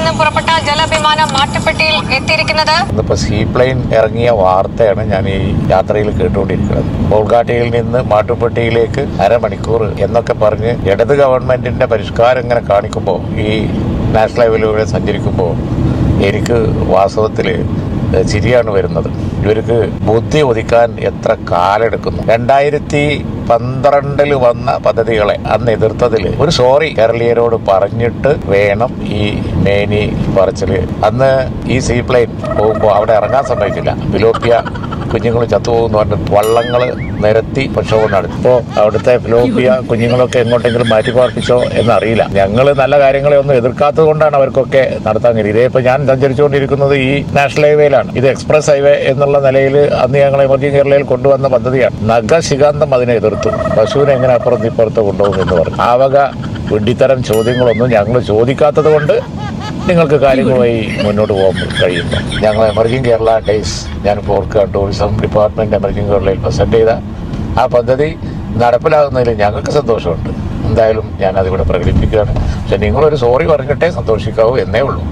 നിന്നും പുറപ്പെട്ട ജലവിമാനം മാട്ടുപ്പെട്ടിയിൽ എത്തിയിരിക്കുന്നത്. ഇന്നിപ്പോ സീപ്ലെയിൻ ഇറങ്ങിയ വാർത്തയാണ് ഞാൻ ഈ യാത്രയിൽ കേട്ടുകൊണ്ടിരിക്കുന്നത്. ബോൾഗാട്ടിയിൽ നിന്ന് മാട്ടുപ്പെട്ടിയിലേക്ക് അരമണിക്കൂർ എന്നൊക്കെ പറഞ്ഞ് ഇടത് ഗവൺമെന്റിന്റെ പരിഷ്കാരം ഇങ്ങനെ കാണിക്കുമ്പോൾ ഈ നാഷണൽ ഹൈവേയിലൂടെ സഞ്ചരിക്കുമ്പോൾ എനിക്ക് വാസ്തവത്തിൽ ചിരിയാണ് വരുന്നത്. ഇവർക്ക് ബുദ്ധി ഒതുക്കാൻ എത്ര കാലെടുക്കുന്നു. രണ്ടായിരത്തി പന്ത്രണ്ടിൽ വന്ന പദ്ധതികളെ അന്ന് എതിർത്തതിൽ ഒരു സോറി കേരളീയരോട് പറഞ്ഞിട്ട് വേണം ഈ മേനി പറച്ചിൽ. അന്ന് ഈ സീപ്ലെയിൻ പോകുമ്പോൾ അവിടെ ഇറങ്ങാൻ സമ്മതിക്കില്ല ഫിലോപ്പിയ കുഞ്ഞുങ്ങൾ ചത്തുപോകുന്നു പറഞ്ഞിട്ട് വള്ളങ്ങൾ നിരത്തി പ്രക്ഷോഭം നടത്തി. ഇപ്പോൾ അവിടുത്തെ ഫിലോപ്പിയ കുഞ്ഞുങ്ങളൊക്കെ എങ്ങോട്ടെങ്കിലും മാറ്റി പാർപ്പിച്ചോ എന്നറിയില്ല. ഞങ്ങൾ നല്ല കാര്യങ്ങളെ ഒന്നും എതിർക്കാത്തത് കൊണ്ടാണ് അവർക്കൊക്കെ നടത്താൻ കഴിയും ഇതേ ഇപ്പോൾ ഞാൻ സഞ്ചരിച്ചുകൊണ്ടിരിക്കുന്നത് ഈ നാഷണൽ ഹൈവേയിലാണ്. ഇത് എക്സ്പ്രസ് ഹൈവേ എന്നുള്ള നിലയിൽ അന്ന് ഞങ്ങൾ എമർജിംഗ് കേരളയിൽ കൊണ്ടുവന്ന പദ്ധതിയാണ്. നഗശികാന്തം അതിനെ എതിർത്തു. പശുവിനെ എങ്ങനെ അപ്പുറത്ത് ഇപ്പുറത്ത് കൊണ്ടുപോകും എന്ന് പറഞ്ഞു. ആ വക വിഡ്ഢിത്തരം ചോദ്യങ്ങളൊന്നും ഞങ്ങൾ ചോദിക്കാത്തത് കൊണ്ട് നിങ്ങൾക്ക് കാര്യങ്ങളുമായി മുന്നോട്ട് പോകാൻ കഴിയുന്നു. ഞങ്ങൾ എമർജിംഗ് കേരള ഡേയ്സ് ഞാൻ ഓർക്കുക ടൂറിസം ഡിപ്പാർട്ട്മെന്റ് എമർജിംഗ് കേരളയിൽ പ്രസന്റ് ചെയ്ത ആ പദ്ധതി നടപ്പിലാകുന്നതിൽ ഞങ്ങൾക്ക് സന്തോഷമുണ്ട്. എന്തായാലും ഞാൻ അതിവിടെ പ്രകടിപ്പിക്കുകയാണ്. പക്ഷെ നിങ്ങളൊരു സോറി പറഞ്ഞിട്ടേ സന്തോഷിക്കാവൂ എന്നേ ഉള്ളൂ.